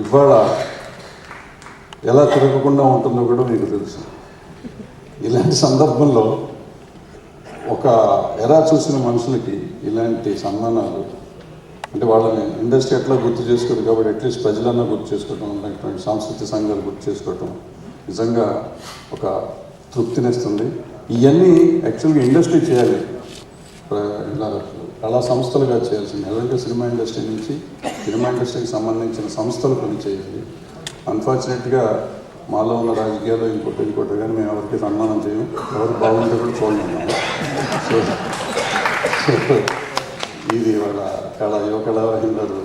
ఇవాళ ఎలా తిరగకుండా ఉంటుందో కూడా మీకు తెలుసు. ఇలాంటి సందర్భంలో ఒక ఎరా చూసిన మనుషులకి ఇలాంటి సన్మానాలు అంటే వాళ్ళని ఇండస్ట్రీ ఎట్లా గుర్తు చేసుకోదు కాబట్టి అట్లీస్ట్ ప్రజలన్నా గుర్తు చేసుకోవటం ఉన్నటువంటి సాంస్కృతిక సంఘాలు గుర్తు చేసుకోవటం నిజంగా ఒక తృప్తినిస్తుంది. ఇవన్నీ యాక్చువల్గా ఇండస్ట్రీ చేయాలి. ఇలా కళా సంస్థలుగా చేయాల్సింది. ఎలాంటి సినిమా ఇండస్ట్రీ నుంచి సినిమా ఇండస్ట్రీకి సంబంధించిన సంస్థలు పనిచేయాలి. అన్ఫార్చునేట్గా మాలో ఉన్న రాజకీయాలు ఇంకోటి ఇంకోటి కానీ మేము ఎవరికి సన్మానం చేయము. ఎవరు బాగుంటే కూడా చూడలేము సో ఇది వాళ్ళ కళ యువ కళావాహిందరు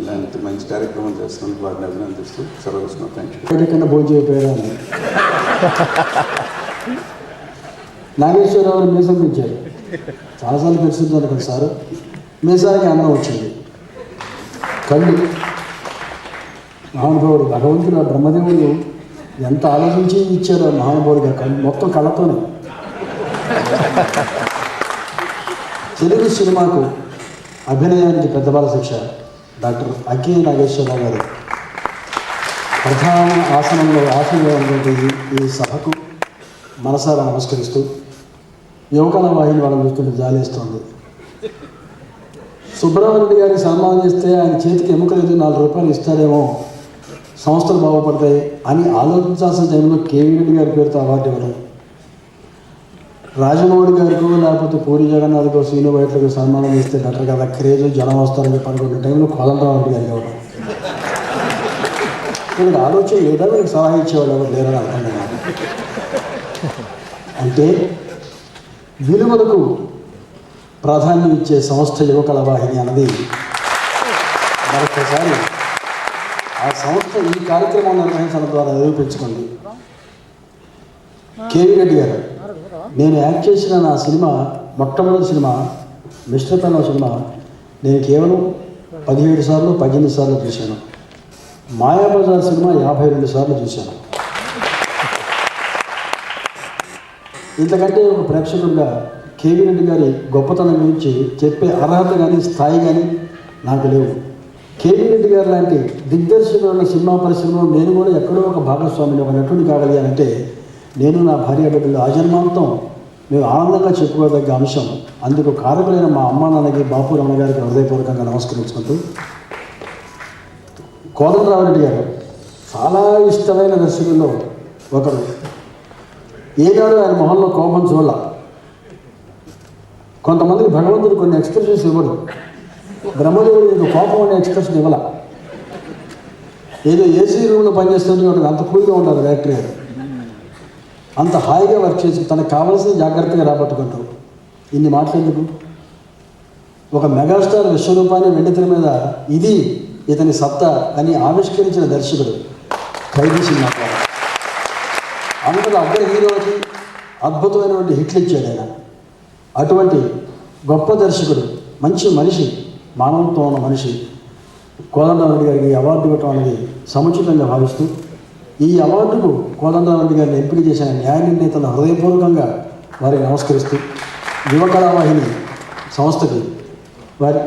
ఇలాంటి మంచి కార్యక్రమం చేస్తున్నందుకు వారిని అభినందిస్తూ సెలవుస్తున్నా థ్యాంక్ యూ ఎక్కడికన్నా భోజనం చేయకపోయారని నాగేశ్వరరావు మీసం పెంచారు చాలాసార్లు పెంచుతున్నారు కదా సార్. మీసానికి అన్నం వచ్చింది. కళ్ళు మహానుభావుడు భగవంతుడు ఆ బ్రహ్మదేవుడు ఎంత ఆలోచించి ఇచ్చారో మహానుభావుడిగా కళ్ళు మొత్తం కళ్ళతోనే తెలుగు సినిమాకు అభినయానికి పెద్దబాల శిక్ష డాక్టర్ అకే నాగేశ్వరరావు గారు. ప్రధాన ఆసనంలో ఆసనంలో ఉన్నటువంటి ఈ- ఈ సభకు మనసారా నమస్కరిస్తూ యువకళ వాహిని వాళ్ళని చూస్తుంటే జాలేస్తుంది. సుబ్రహ్మణ్యుడి గారికి సన్మానం చేస్తే ఆయన చేతికి ఎముకలేదు నాలుగు రూపాయలు ఇస్తారేమో. సంస్థలు బాగుపడతాయి అని ఆలోచించాల్సిన టైంలో కేవీ గారి పేరుతో అవార్డు ఇవ్వడం రాజమౌళి గారికి లేకపోతే పూరి జగన్నాథ్కు సీను వైట్లకు సన్మానం చేస్తే బెటర్ కదా క్రేజ్ జనం వస్తారని చెప్పి అనుకున్న టైంలో కోదండరావు గారికి ఇవ్వడం వీళ్ళకి ఆలోచన లేదా? వీళ్ళకి సలహా ఇచ్చేవాళ్ళు ఎవరు లేరని అర్థం అంటే విలువలకు ప్రాధాన్యం ఇచ్చే సంస్థ యువకళ వాహిని అన్నది మరొకసారి ఆ సంస్థ ఈ కార్యక్రమం నిర్వహించడం ద్వారా నిరూపించుకుంది. కేవీ రెడ్డి గారు నేను యాక్ట్ చేసిన నా సినిమా మొట్టమొదటి సినిమా మిస్టర్ సినిమా నేను కేవలం పదిహేడు సార్లు పద్దెనిమిది సార్లు చూశాను. మాయాబజార్ సినిమా యాభై రెండు సార్లు చూశాను. ఇంతకంటే ఒక ప్రేక్షకుడిగా కేవీ రెడ్డి గారి గొప్పతనం గురించి చెప్పే అర్హత కానీ స్థాయి కానీ నాకు లేవు. కేవీ రెడ్డి గారు లాంటి దిగ్దర్శకులైన సినిమా పరిశ్రమలో నేను కూడా ఎక్కడో ఒక భాగస్వామిని ఒక నటుడిని కాగలిగానంటే నేను నా భార్య బిడ్డలు ఆజన్మాంతం మేము ఆనందంగా చెప్పుకోదగ్గ అంశం. అందుకు కారకులైన మా అమ్మా నాన్నకి బాపు రమణ గారికి హృదయపూర్వకంగా నమస్కరించుకుంటూ కోదండరామరెడ్డి గారు చాలా ఇష్టమైన దర్శకుల్లో ఒకరు. ఏనాడు ఆయన మొహంలో కోపం చూడాల. కొంతమందికి భగవంతుడు కొన్ని ఎక్స్ప్రెషన్స్ ఇవ్వడు. బ్రహ్మదేవుడు నీకు కోపం అనే ఎక్స్ప్రెషన్ ఇవ్వాల. ఏదో ఏసీ రూమ్లో పనిచేస్తుంటే వాడికి అంత కూల్గా ఉండాలి డైరెక్టర్ గారు. అంత హాయిగా వర్క్ చేసి తనకు కావాల్సిన జాగ్రత్తగా రాబట్టుకుంటూ ఇన్ని మాట్లాడేందుకు ఒక మెగాస్టార్ విశ్వరూపాన్ని వెండితెర మీద ఇది ఇతని సత్తా అని ఆవిష్కరించిన దర్శకుడు. ఖైదీ సినిమా అందులో అగ్ర హీరోకి అద్భుతమైనటువంటి హిట్లు ఇచ్చాడు ఆయన. అటువంటి గొప్ప దర్శకుడు మంచి మనిషి మానవత్వం ఉన్న మనిషి కోదండరామరెడ్డి గారికి ఈ అవార్డు ఇవ్వటం అనేది సముచితంగా భావిస్తూ ఈ అవార్డుకు కోదండరామరెడ్డి గారిని ఎంపిక చేసిన న్యాయ నిర్ణేతలను హృదయపూర్వకంగా వారిని నమస్కరిస్తూ యువకళావాహిని సంస్థకి వారి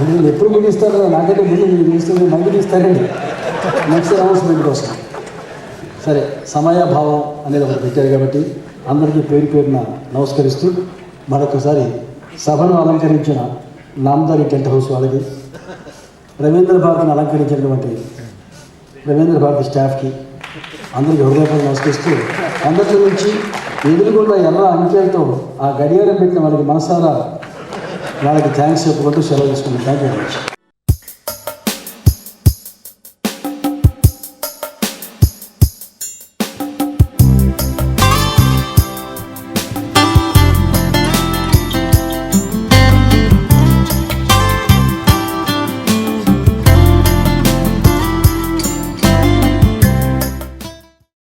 ఎప్పుడు ఎప్పుడు ముగిస్తారో నాకైతే ముందు మీరు ముగిస్తుంది మళ్ళీ తీస్తారండి నెక్స్ట్ అనౌన్స్మెంట్ కోసం. సరే సమయాభావం అనేది ఒకటి పెట్టారు కాబట్టి అందరికీ పేరు పేరున నమస్కరిస్తూ మరొకసారి సభను అలంకరించిన నామదారి టెంట్ హౌస్ వాళ్ళకి రవీంద్ర భారతిని అలంకరించినటువంటి రవీంద్ర భారతి స్టాఫ్కి అందరికీ హృదయపూర్వక నమస్కరిస్తూ అందరి నుంచి ఎదురుకున్న ఎర్ర అంకెలతో ఆ గడియారం పెట్టిన వాళ్ళకి మనసారా వాళ్ళకి థ్యాంక్స్ చెప్పుకుంటూ సెలవు తీసుకుంటాం. Thank you very much